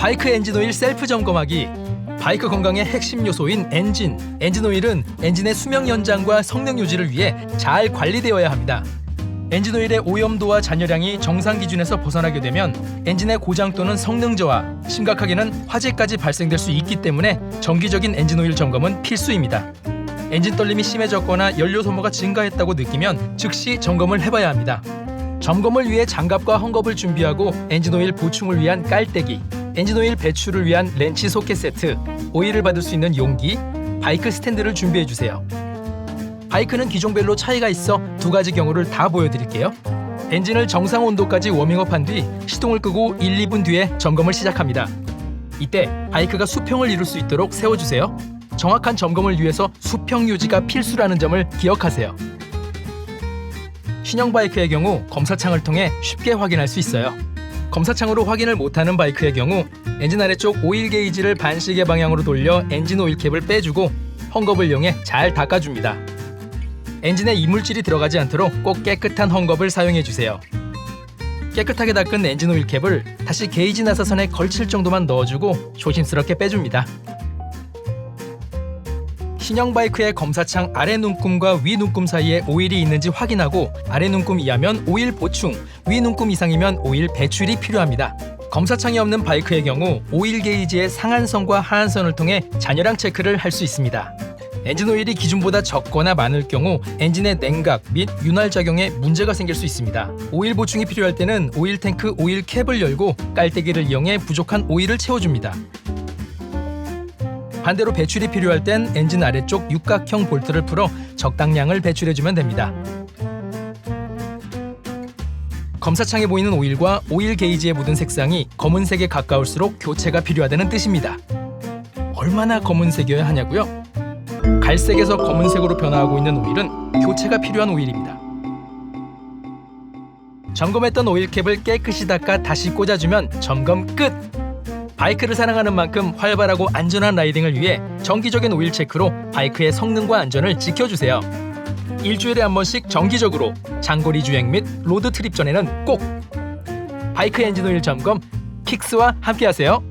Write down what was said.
바이크 엔진 오일 셀프 점검하기. 바이크 건강의 핵심 요소인 엔진. 엔진 오일은 엔진의 수명 연장과 성능 유지를 위해 잘 관리되어야 합니다. 엔진 오일의 오염도와 잔여량이 정상 기준에서 벗어나게 되면 엔진의 고장 또는 성능 저하, 심각하게는 화재까지 발생될 수 있기 때문에 정기적인 엔진 오일 점검은 필수입니다. 엔진 떨림이 심해졌거나 연료 소모가 증가했다고 느끼면 즉시 점검을 해봐야 합니다. 점검을 위해 장갑과 헝겊을 준비하고 엔진 오일 보충을 위한 깔때기, 엔진 오일 배출을 위한 렌치 소켓 세트, 오일을 받을 수 있는 용기, 바이크 스탠드를 준비해 주세요. 바이크는 기종별로 차이가 있어 두 가지 경우를 다 보여드릴게요. 엔진을 정상 온도까지 워밍업한 뒤 시동을 끄고 1, 2분 뒤에 점검을 시작합니다. 이때 바이크가 수평을 이룰 수 있도록 세워주세요. 정확한 점검을 위해서 수평 유지가 필수라는 점을 기억하세요. 신형 바이크의 경우 검사창을 통해 쉽게 확인할 수 있어요. 검사창으로 확인을 못하는 바이크의 경우 엔진 아래쪽 오일 게이지를 반시계 방향으로 돌려 엔진 오일 캡을 빼주고 헝겊을 이용해 잘 닦아줍니다. 엔진에 이물질이 들어가지 않도록 꼭 깨끗한 헝겊을 사용해 주세요. 깨끗하게 닦은 엔진 오일 캡을 다시 게이지 나사선에 걸칠 정도만 넣어주고 조심스럽게 빼줍니다. 신형 바이크의 검사창 아래 눈금과 위 눈금 사이에 오일이 있는지 확인하고 아래 눈금 이하면 오일 보충, 위 눈금 이상이면 오일 배출이 필요합니다. 검사창이 없는 바이크의 경우 오일 게이지의 상한선과 하한선을 통해 잔여량 체크를 할 수 있습니다. 엔진 오일이 기준보다 적거나 많을 경우 엔진의 냉각 및 윤활 작용에 문제가 생길 수 있습니다. 오일 보충이 필요할 때는 오일 탱크 오일 캡을 열고 깔때기를 이용해 부족한 오일을 채워줍니다. 반대로 배출이 필요할 땐 엔진 아래쪽 육각형 볼트를 풀어 적당량을 배출해주면 됩니다. 검사창에 보이는 오일과 오일 게이지에 묻은 색상이 검은색에 가까울수록 교체가 필요하다는 뜻입니다. 얼마나 검은색이어야 하냐고요? 갈색에서 검은색으로 변화하고 있는 오일은 교체가 필요한 오일입니다. 점검했던 오일캡을 깨끗이 닦아 다시 꽂아주면 점검 끝! 바이크를 사랑하는 만큼 활발하고 안전한 라이딩을 위해 정기적인 오일 체크로 바이크의 성능과 안전을 지켜주세요. 일주일에 한 번씩 정기적으로 장거리 주행 및 로드 트립 전에는 꼭 바이크 엔진 오일 점검 킥스와 함께하세요.